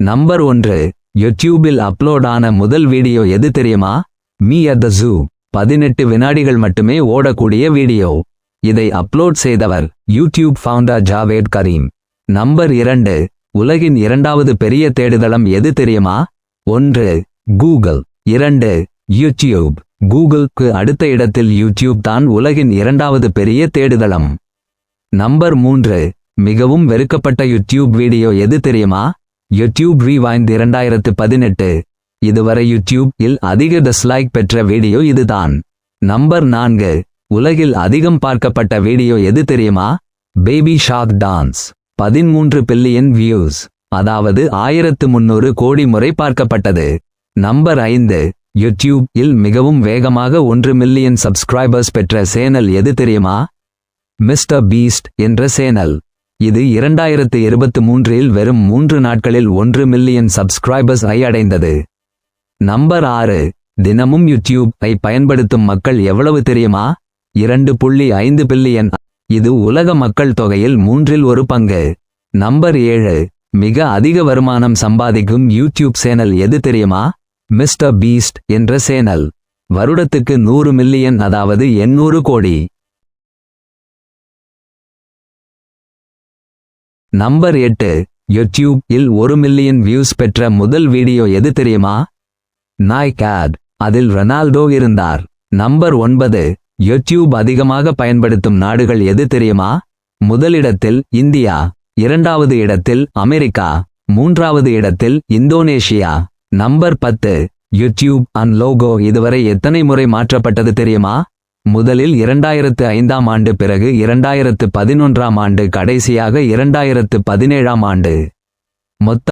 Number ஒன்று யூடியூபில் upload ஆன முதல் வீடியோ எது தெரியுமா? Me at the zoo. பதினெட்டு வினாடிகள் மட்டுமே ஓடக்கூடிய வீடியோ. இதை அப்லோட் செய்தவர் YouTube founder Jawed Karim. Number இரண்டு உலகின் இரண்டாவது பெரிய தேடுதளம் எது தெரியுமா? ஒன்று கூகுள். இரண்டு யூடியூப். கூகுளுக்கு அடுத்த இடத்தில் யூடியூப் தான் உலகின் இரண்டாவது பெரிய தேடுதளம். நம்பர் மூன்று மிகவும் வெறுக்கப்பட்ட யூடியூப் வீடியோ எது தெரியுமா? யூடியூப் ரீவைண்ட் இரண்டாயிரத்து பதினெட்டு. இதுவரை யூடியூப் இல் அதிக டிஸ்லைக் பெற்ற வீடியோ இதுதான். நம்பர் நான்கு. உலகில் அதிகம் பார்க்கப்பட்ட வீடியோ எது தெரியுமா? பேபி ஷாக் டான்ஸ் பதிமூன்று பில்லியன் வியூஸ் அதாவது ஆயிரத்து முன்னூறு கோடி முறை பார்க்கப்பட்டது. நம்பர் ஐந்து. யூடியூப் இல் மிகவும் வேகமாக ஒன்று மில்லியன் சப்ஸ்கிரைபர்ஸ் பெற்ற சேனல் எது தெரியுமா? மிஸ்டர் பீஸ்ட் என்ற சேனல். இது இரண்டாயிரத்து இருபத்து மூன்றில் வெறும் மூன்று நாட்களில் ஒன்று மில்லியன் சப்ஸ்கிரைபர்ஸ் ஐ அடைந்தது. நம்பர் ஆறு தினமும் யூடியூப் ஐ பயன்படுத்தும் மக்கள் எவ்வளவு தெரியுமா? இரண்டு புள்ளி ஐந்து பில்லியன். இது உலக மக்கள் தொகையில் மூன்றில் ஒரு பங்கு. நம்பர் ஏழு மிக அதிக வருமானம் சம்பாதிக்கும் யூடியூப் சேனல் எது தெரியுமா? மிஸ்டர் பீஸ்ட் என்ற சேனல். வருடத்துக்கு நூறு மில்லியன் அதாவது எண்ணூறு கோடி. நம்பர் எட்டு யூடியூப் இல் ஒரு மில்லியன் வியூஸ் பெற்ற முதல் வீடியோ எது தெரியுமா? நாய் கேட் அதில் ரொனால்டோ இருந்தார். நம்பர் ஒன்பது யூடியூப் அதிகமாக பயன்படுத்தும் நாடுகள் எது தெரியுமா? முதலிடத்தில் இந்தியா இரண்டாவது இடத்தில் அமெரிக்கா மூன்றாவது இடத்தில் இந்தோனேஷியா. நம்பர் பத்து யூடியூப் அண்ட் லோகோ இதுவரை எத்தனை முறை மாற்றப்பட்டது தெரியுமா? முதலில் இரண்டாயிரத்து ஐந்தாம் ஆண்டு பிறகு இரண்டாயிரத்து பதினொன்றாம் ஆண்டு கடைசியாக இரண்டாயிரத்து பதினேழாம் ஆண்டு. மொத்த